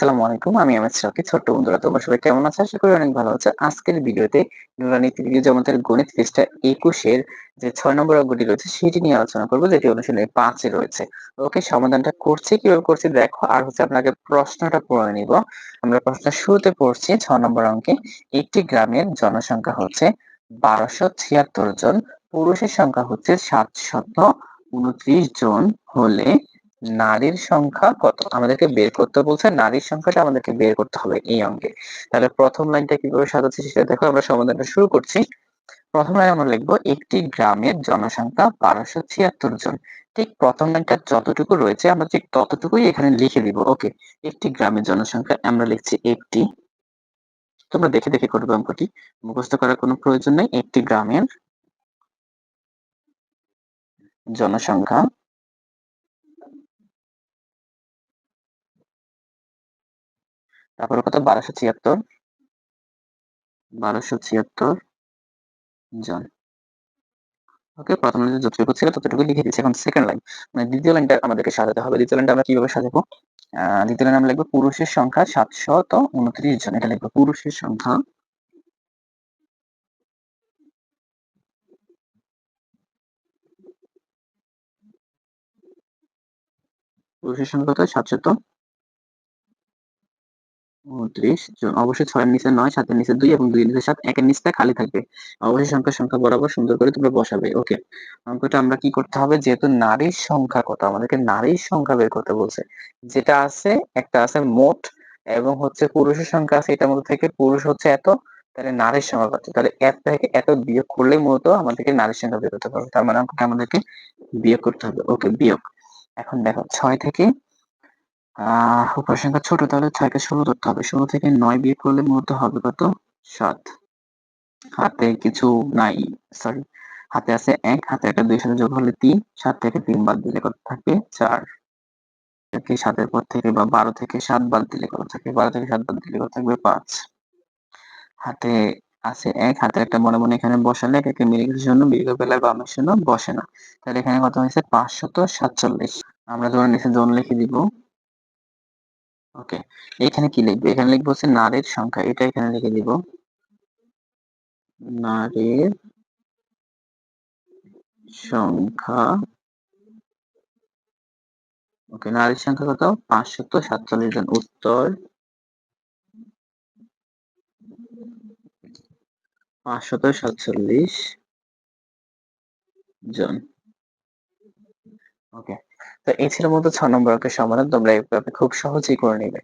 আসসালামু আলাইকুম। আমি এমএস রকি ছোট্ট বন্ধুরা, তোমরা সবাই কেমন আছো? আশা করি অনেক ভালো আছো। আজকের ভিডিওতে নুরানি তৃতীয় জমাতের গণিত পৃষ্ঠা একুশের যে ছয় নম্বর অঙ্কটি রয়েছে, সেটি নিয়ে আলোচনা করব, যেটি অনুশীলনে পাঁচে রয়েছে। ওকে, সমাধানটা করছি, কীভাবে করছি দেখো, আর হচ্ছে আপনাকে প্রশ্নটা পড়ে নিব। আমরা প্রশ্ন শুরুতে পড়ছি, ছ নম্বর অঙ্কে, একটি গ্রামের জনসংখ্যা হচ্ছে বারোশো ছিয়াত্তর জন, পুরুষের সংখ্যা হচ্ছে সাতশত উনত্রিশ জন হলে নারীর সংখ্যা কত? আমাদেরকে বের করতে বলছে নারীর সংখ্যাটা আমাদেরকে বের করতে হবে এই অঙ্কে। তাহলে প্রথম লাইনটা কীভাবে সাজাচ্ছি সেটা দেখো, আমরা সমাধানটা শুরু করছি। প্রথম লাইন আমরা লিখব, একটি গ্রামের জনসংখ্যা বারোশো ছিয়াত্তর জন। ঠিক প্রথম লাইনটা যতটুকু রয়েছে, আমরা ঠিক ততটুকুই এখানে লিখে দিব, ওকে? একটি গ্রামের জনসংখ্যা, আমরা লিখছি একটি। তোমরা দেখে দেখে করবে অঙ্কটি, মুখস্থ করার কোনো প্রয়োজন নেই। একটি গ্রামের জনসংখ্যা তারপরে কত? বারোশো ছিয়াত্তর। বারোশো ছিয়াত্তর জন। ওকে, প্রথম লাইনে যতটুকু ছিল ততটুকু লিখে দিচ্ছি এখন সেকেন্ড লাইন মানে দ্বিতীয় লাইনটা আমাদেরকে সাজাতে হবে। দ্বিতীয় লাইনটা আমরা কীভাবে সাজাবো? দ্বিতীয় লাইন আমরা লিখব, পুরুষের সংখ্যা সাতশত উনত্রিশ জন। এটা লিখব, পুরুষের সংখ্যা কত? সাতশত। উনত্রিশ। জন অবশ্যই ছয়ের নিচে নয়, সাতের নিচে দুই এবং দুই নিচে সাত। একের নিচটা খালি থাকবে অবশ্যই সংখ্যা সংখ্যা বরাবর সুন্দর করে তোমরা বসাবে। ওকে অঙ্কটা আমরা কি করতে হবে? যেহেতু নারীর সংখ্যা কত? আমাদেরকে নারীর সংখ্যা বের করতে বলছে। যেটা আছে, একটা আছে মোট এবং হচ্ছে পুরুষের সংখ্যা আছে, এটার মধ্যে থেকে পুরুষ হচ্ছে এত, তাহলে নারীর সংখ্যা কত? তাহলে এত থেকে এত বিয়োগ করলে মূলত আমাদেরকে নারীর সংখ্যা বের করতে পারবে তার মানে অঙ্কটা আমাদেরকে বিয়োগ করতে হবে। ওকে বিয়োগ। এখন দেখো ছয় থেকে, আহ, উপসংখ্যা ছোট তাহলে ছয়কে ষোলো ধরতে হবে। ষোলো থেকে নয় বিয়োগ করলে মূলত হবে কত? সাত। হাতে কিছু নাই সরি হাতে আছে এক, হাতে একটা দুই, সাথে যোগ হলে তিন, সাত থেকে তিন বাদ দিলে কত থাকে? চার। একে সাতের পর থেকে বা বারো থেকে সাত বাদ দিলে কত থাকে? বারো থেকে সাত বাদ দিলে কত থাকবে? পাঁচ। হাতে আছে এক, হাতে একটা মনে মনে এখানে বসালে একে মিলে গেছে শূন্য, বিয়োগ বেলায় বামের শূন্য, বসে না। তাহলে এখানে কত হয়েছে? পাঁচশত সাতচল্লিশ। আমরা ধরে নিচে জন লিখে দিব, ওকে, এখানে কি লিখবে? এখানে লিখব হচ্ছে নারীর সংখ্যা, এটা এখানে লিখে দিব। নারীর সংখ্যা, ওকে, নারীর সংখ্যা কত? পাঁচশত সাতচল্লিশ জন, উত্তর পাঁচশত সাতচল্লিশ জন, ওকে। তো এই ছিল মূলত ছ নম্বর সমাধান। তোমরা এইভাবে খুব সহজেই করে নিবে।